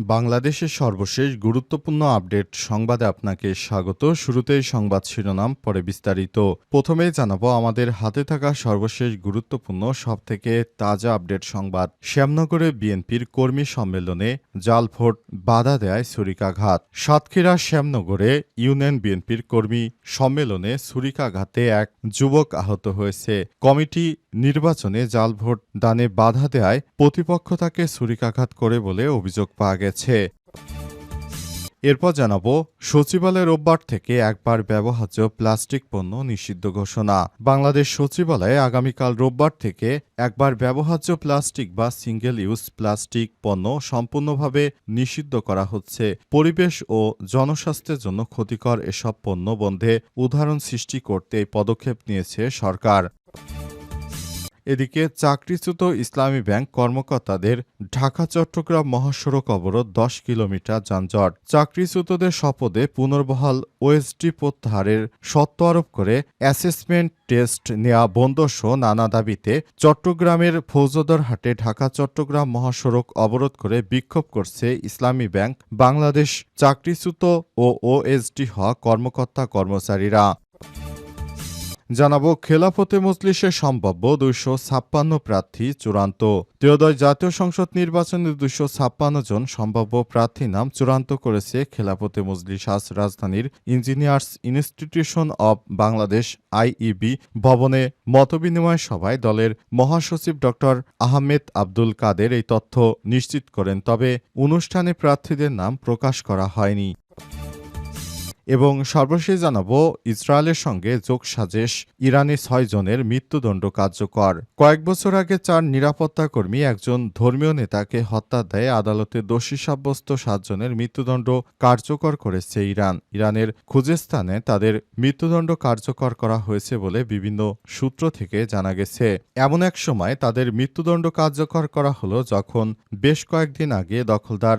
বাংলাদেশের সর্বশেষ গুরুত্বপূর্ণ আপডেট সংবাদে আপনাকে স্বাগত। শুরুতেই সংবাদ শিরোনাম, পরে বিস্তারিত। প্রথমেই জানাব, আমাদের হাতে থাকা সর্বশেষ গুরুত্বপূর্ণ, সবথেকে তাজা আপডেট সংবাদ। শ্যামনগরে বিএনপির কর্মী সম্মেলনে জাল ভোট, বাধা দেয় ছুরিকাঘাত। সাতক্ষীরা শ্যামনগরে ইউনিয়ন বিএনপির কর্মী সম্মেলনে ছুরিকাঘাতে এক যুবক আহত হয়েছে। কমিটি নির্বাচনে জাল ভোট দানে বাধা দেয় প্রতিপক্ষ তাকে ছুরিকাঘাত করে বলে অভিযোগ পাওয়া গেছে। এরপর জানাব, সচিবালয় রোববার থেকে একবার ব্যবহার্য প্লাস্টিক পণ্য নিষিদ্ধ ঘোষণা। বাংলাদেশ সচিবালয়ে আগামীকাল রোববার থেকে একবার ব্যবহার্য প্লাস্টিক বা সিঙ্গেল ইউজ প্লাস্টিক পণ্য সম্পূর্ণভাবে নিষিদ্ধ করা হচ্ছে। পরিবেশ ও জনস্বাস্থ্যের জন্য ক্ষতিকর এসব পণ্য বন্ধে উদাহরণ সৃষ্টি করতে এই পদক্ষেপ নিয়েছে সরকার। এদিকে চাকরিচ্যুত ইসলামী ব্যাংক কর্মকর্তাদের ঢাকা, চট্টগ্রাম মহাসড়ক অবরোধ দশ কিলোমিটার যানজট। চাকরিচ্যুতদের শপথে পুনর্বহাল ওএসডি প্রত্যাহারের শর্ত আরোপ করে অ্যাসেসমেন্ট টেস্ট নেওয়া বন্ধসহ নানা দাবিতে চট্টগ্রামের ফৌজদারহাটে ঢাকা, চট্টগ্রাম মহাসড়ক অবরোধ করে বিক্ষোভ করছে ইসলামী ব্যাংক, বাংলাদেশ চাকরিচ্যুত ও ওএসডি হওয়া কর্মকর্তা কর্মচারীরা। জানাব, খেলাফতে মজলিসে সম্ভাব্য দুইশো ছাপ্পান্ন প্রার্থী চূড়ান্ত। ত্রয়োদশ জাতীয় সংসদ নির্বাচনে দুইশো ছাপ্পান্ন জন সম্ভাব্য প্রার্থী নাম চূড়ান্ত করেছে খেলাফতে মজলিস আজ রাজধানীর engineers institution of Bangladesh IEB ভবনে মতবিনিময় সভায় দলের মহাসচিব ড আহমেদ আব্দুল কাদের এই তথ্য নিশ্চিত করেন, তবে অনুষ্ঠানে প্রার্থীদের নাম প্রকাশ করা হয়নি। এবং সর্বশেষ জানাব, ইসরায়েলের সঙ্গে যোগসাজেশ ইরানি ছয় জনের মৃত্যুদণ্ড কার্যকর। কয়েক বছর আগে চার নিরাপত্তা কর্মী একজন ধর্মীয় নেতাকে হত্যা দেয়, আদালতে দোষী সাব্যস্ত সাতজনের মৃত্যুদণ্ড কার্যকর করেছে ইরান। ইরানের খুজেস্তানে তাদের মৃত্যুদণ্ড কার্যকর করা হয়েছে বলে বিভিন্ন সূত্র থেকে জানা গেছে। এমন এক সময় তাদের মৃত্যুদণ্ড কার্যকর করা হলো যখন বেশ কয়েকদিন আগে দখলদার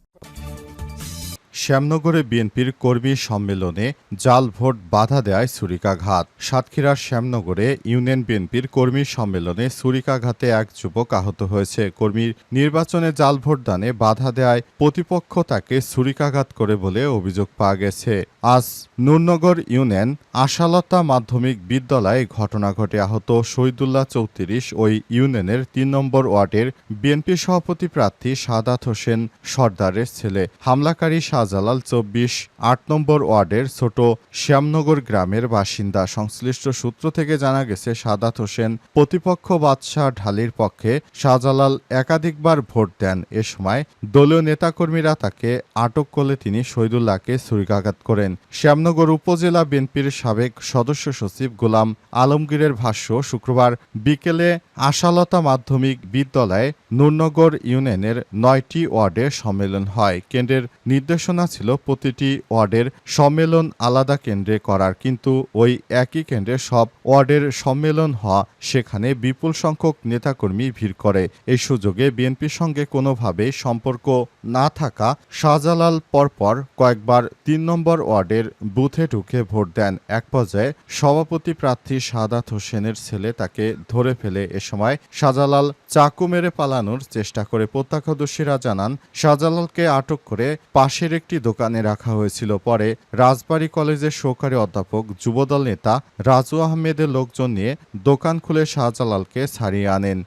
শ্যামনগরে বিএনপির কর্মী সম্মেলনে জাল ভোট বাধা দেয় ছুরিকাঘাত। সাতক্ষীরার শ্যামনগরে ইউনিয়ন বিএনপির কর্মী সম্মেলনে ছুরিকাঘাতে এক যুবক আহত হয়েছে। কর্মীর নির্বাচনে জাল ভোট দানে বাধা দেয়, প্রতিপক্ষ তাকে ছুরিকাঘাত করে বলে অভিযোগ পাওয়া গেছে। আজ নূরনগর ইউনিয়ন আশালতা মাধ্যমিক বিদ্যালয়ে ঘটনা ঘটে আহত শহীদুল্লাহ চৌত্রিশ ওই ইউনিয়নের তিন নম্বর ওয়ার্ডের বিএনপি সভাপতি প্রার্থী সাদাত হোসেন সর্দারের ছেলে। হামলাকারী শাহজালাল চব্বিশ আট নম্বর ওয়ার্ডের ছোট শ্যামনগর গ্রামের বাসিন্দা। সংশ্লিষ্ট সূত্র থেকে জানা গেছে, সাদাত হোসেন প্রতিপক্ষ বাদশাহ ঢালির পক্ষে শাহজালাল একাধিকবার ভোট দেন। এ সময় দলীয় নেতাকর্মীরা তাকে আটক করলে তিনি শহীদুল্লাহকে ছুরিকাঘাত করেন। শ্যামনগর উপজেলা বিএনপির সাবেক সদস্য সচিব গোলাম আলমগীরের ভাষ্য, শুক্রবার বিকেলে আশালতা মাধ্যমিক বিদ্যালয়ে নূরনগর ইউনিয়নের নয়টি ওয়ার্ডে সম্মেলন হয়। কেন্দ্রের নির্দেশনা ছিল প্রতিটি ওয়ার্ডের সম্মেলন আলাদা কেন্দ্রে করার, কিন্তু ওই একই কেন্দ্রে সব ওয়ার্ডের সম্মেলন হওয়া সেখানে বিপুল সংখ্যক নেতাকর্মী ভিড় করে। এই সুযোগে বিএনপির সঙ্গে কোনোভাবেই সম্পর্ক না থাকা শাহজালাল পরপর কয়েকবার তিন নম্বর ওয়ার্ডের বুথে ঢুকে ভোট দেন। এক পর্যায়ে সভাপতি প্রার্থী সাদাত হোসেনের ছেলে তাকে ধরে ফেলে এ সময় শাহজালাল চাকু মেরে পালানোর চেষ্টা করে। প্রত্যক্ষদর্শীরা জানান, শাহজালালকে আটক করে পাশের একটি দোকানে রাখা হয়েছিল। পরে রাজবাড়ী কলেজের সহকারী অধ্যাপক, যুবদল নেতা রাজু আহমেদের লোকজন নিয়ে দোকান খুলে শাহজালালকে ছাড়িয়ে আনেন।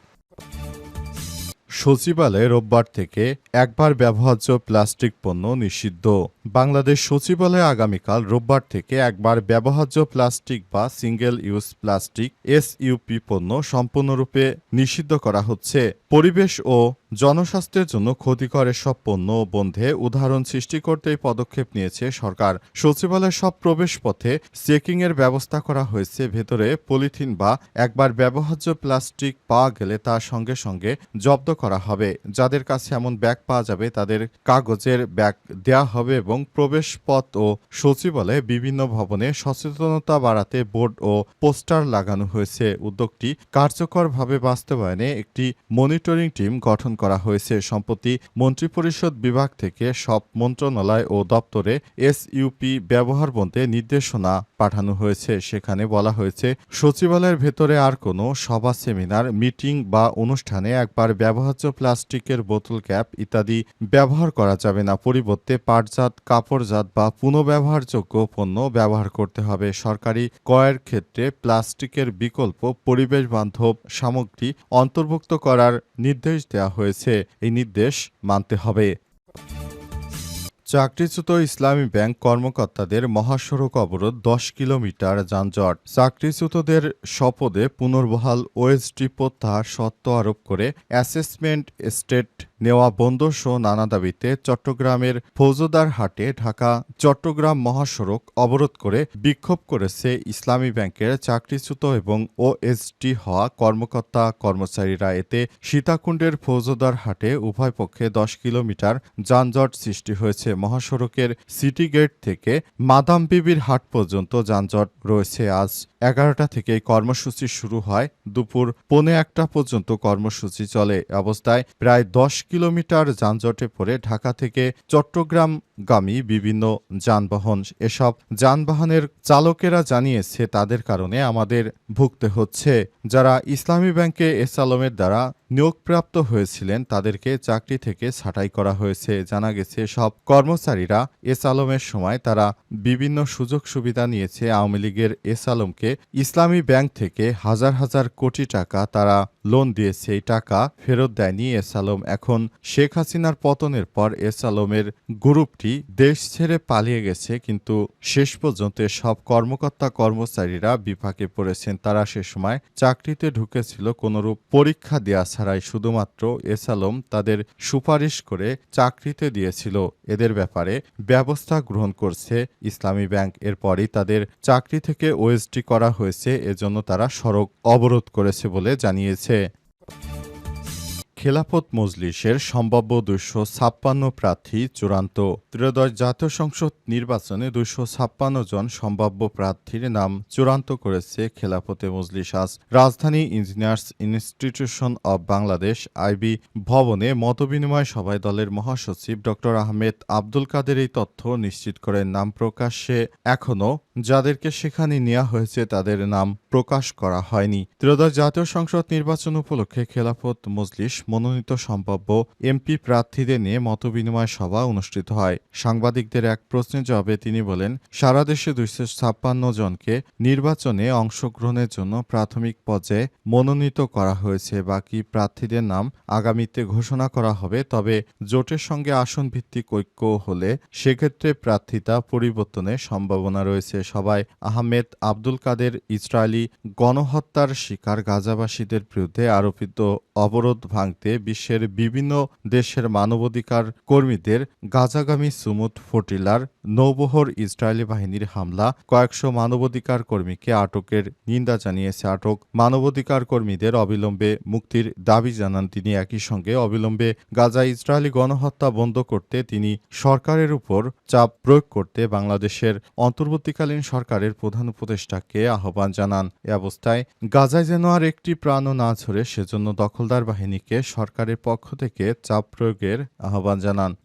সচিবালয়ে রোববার থেকে একবার ব্যবহার্য প্লাস্টিক পণ্য নিষিদ্ধ। বাংলাদেশ সচিবালয়ে আগামীকাল রোববার থেকে একবার ব্যবহার্য প্লাস্টিক বা সিঙ্গেল ইউজ প্লাস্টিক এসইউপি পণ্য সম্পূর্ণরূপে নিষিদ্ধ করা হচ্ছে। পরিবেশ ও জনস্বাস্থ্যের জন্য ক্ষতিকর এসব পণ্য বন্ধে উদাহরণ সৃষ্টি করতে এই পদক্ষেপ নিয়েছে সরকার। সচিবালয়ের সব প্রবেশ প্রবেশপথে চেকিংয়ের ব্যবস্থা করা হয়েছে, ভেতরে পলিথিন বা একবার ব্যবহার্য প্লাস্টিক পাওয়া গেলে তার সঙ্গে সঙ্গে জব্দ করা হবে। যাদের কাছে এমন ব্যাগ পাওয়া যাবে, তাদের কাগজের ব্যাগ দেওয়া হবে এবং প্রবেশপথ ও সচিবালয়ে বিভিন্ন ভবনে সচেতনতা বাড়াতে বোর্ড ও পোস্টার লাগানো হয়েছে। উদ্যোগটি কার্যকরভাবে বাস্তবায়নে একটি মনিটরিং টিম গঠন করা হয়েছে। সম্প্রতি মন্ত্রিপরিষদ বিভাগ থেকে সব মন্ত্রণালয় ও দপ্তরে এসইউপি ব্যবহার বন্ধে নির্দেশনা পাঠানো হয়েছে। সেখানে বলা হয়েছে, সচিবালয়ের ভেতরে আর কোনো সভা, সেমিনার, মিটিং বা অনুষ্ঠানে একবার ব্যবহার্য প্লাস্টিকের বোতল, ক্যাপ ইত্যাদি ব্যবহার করা যাবে না। পরিবর্তে পাটজাত, কাপড়জাত বা পুনঃব্যবহারযোগ্য পণ্য ব্যবহার করতে হবে। সরকারি ক্রয়ের ক্ষেত্রে প্লাস্টিকের বিকল্প পরিবেশ বান্ধব সামগ্রী অন্তর্ভুক্ত করার নির্দেশ দেওয়া হয়েছে। এই নির্দেশ মানতে হবে। চাকরিচ্যুত ইসলামী ব্যাংক কর্মকর্তাদের মহাসড়ক অবরোধ দশ কিলোমিটার যানজট। চাকরিচ্যুতদের শপথে পুনর্বহাল ওএসডি প্রত্যাহার সত্ত্ব আরোপ করে অ্যাসেসমেন্ট স্টেট নেওয়া বন্ধ সহ নানা দাবিতে চট্টগ্রামের ফৌজদার হাটে ঢাকা চট্টগ্রাম মহাসড়ক অবরোধ করে বিক্ষোভ করেছে ইসলামী ব্যাংকের চাকরিচ্যুত এবং ওএসডি হওয়া কর্মকর্তা কর্মচারীরা। এতে সীতাকুণ্ডের ফৌজদার হাটে উভয় পক্ষে দশ কিলোমিটার যানজট সৃষ্টি হয়েছে। মহাসড়কের সিটি গেট থেকে মাদামবিবির হাট পর্যন্ত যানজট রয়েছে। আজ এগারোটা থেকে কর্মসূচি শুরু হয়। দুপুর পৌনে একটা পর্যন্ত কর্মসূচি চলে। অবস্থায় প্রায় দশ কিলোমিটার যানজটে পড়ে ঢাকা থেকে চট্টগ্রামগামী বিভিন্ন যানবাহন। এসব যানবাহনের চালকেরা জানিয়েছে, তাদের কারণে আমাদের ভুগতে হচ্ছে। যারা ইসলামী ব্যাংকে এসালমের দ্বারা নিয়োগপ্রাপ্ত হয়েছিলেন তাদেরকে চাকরি থেকে ছাঁটাই করা হয়েছে। জানা গেছে, সব কর্মচারীরা এস আলমের সময় তারা বিভিন্ন সুযোগ সুবিধা নিয়েছে। আওয়ামী লীগের এস আলমকে ইসলামী ব্যাংক থেকে হাজার হাজার কোটি টাকা তারা লোন দিয়েছে। এই টাকা ফেরত দেয়নি এস আলম। এখন শেখ হাসিনার পতনের পর এস আলমের গ্রুপটি দেশ ছেড়ে পালিয়ে গেছে, কিন্তু শেষ পর্যন্ত সব কর্মকর্তা কর্মচারীরা বিপাকে পড়েছেন। তারা সে সময় চাকরিতে ঢুকেছিল, কোনরূপ পরীক্ষা দেওয়া ছাড়াই শুধুমাত্র এসালম তাদের সুপারিশ করে চাকরিতে দিয়েছিল। এদের ব্যাপারে ব্যবস্থা গ্রহণ করছে ইসলামী ব্যাংক। এরপরই তাদের চাকরি থেকে ওএসডি করা হয়েছে। এজন্য তারা সড়ক অবরোধ করেছে বলে জানিয়েছে। খেলাফত মজলিসের সম্ভাব্য দুশো ছাপ্পান্ন প্রার্থী চূড়ান্ত। ত্রয়োদশ জাতীয় সংসদ নির্বাচনে দুশো ছাপ্পান্ন জন সম্ভাব্য প্রার্থীর নাম চূড়ান্ত করেছে খেলাফতে মজলিস। আজ রাজধানী engineers institution of Bangladesh, IB ভবনে মতবিনিময় সভায় দলের মহাসচিব ড আহমেদ আব্দুল কাদের এই তথ্য নিশ্চিত করেন। নাম প্রকাশ্যে এখনও যাদেরকে সেখানে নেওয়া হয়েছে তাদের নাম প্রকাশ করা হয়নি। ত্রয়োদশ জাতীয় সংসদ নির্বাচন উপলক্ষে খেলাফত মজলিস, মনোনীত সম্ভাব্য এমপি প্রার্থীদের নিয়ে মতবিনিময় সভা অনুষ্ঠিত হয়। সাংবাদিকদের এক প্রশ্নের জবাবে তিনি বলেন, সারা দেশে দুইশো ছাপ্পান্ন জনকে নির্বাচনে অংশগ্রহণের জন্য প্রাথমিক পর্যায়ে মনোনীত করা হয়েছে। বাকি প্রার্থীদের নাম আগামীতে ঘোষণা করা হবে, তবে জোটের সঙ্গে আসন ভিত্তিক ঐক্য হলে সেক্ষেত্রে প্রার্থিতা পরিবর্তনের সম্ভাবনা রয়েছে। সবাই আহমেদ আব্দুল কাদের ইসরায়েলি গণহত্যার শিকার গাজাবাসীদের বিরুদ্ধে আরোপিত অবরোধ ভাঙতে বিশ্বের বিভিন্ন দেশের মানবাধিকার কর্মীদের গাজাগামী সুমুদ ফটিলার নৌবহর ইসরায়েলি বাহিনীর হামলা, কয়েকশো মানবাধিকার কর্মীকে আটকের নিন্দা জানিয়েছে আটক মানবাধিকার কর্মীদের অবিলম্বে মুক্তির দাবি জানান তিনি। একই সঙ্গে অবিলম্বে গাজা ইসরায়েলি গণহত্যা বন্ধ করতে তিনি সরকারের উপর চাপ প্রয়োগ করতে বাংলাদেশের অন্তর্বর্তীকালীন সরকারের প্রধান উপদেষ্টাকে আহ্বান জানান। এ অবস্থায় গাজায় যেন আর একটি প্রাণও না ঝরে সেজন্য দখলদার বাহিনীকে সরকারের পক্ষ থেকে চাপ প্রয়োগের আহ্বান জানান।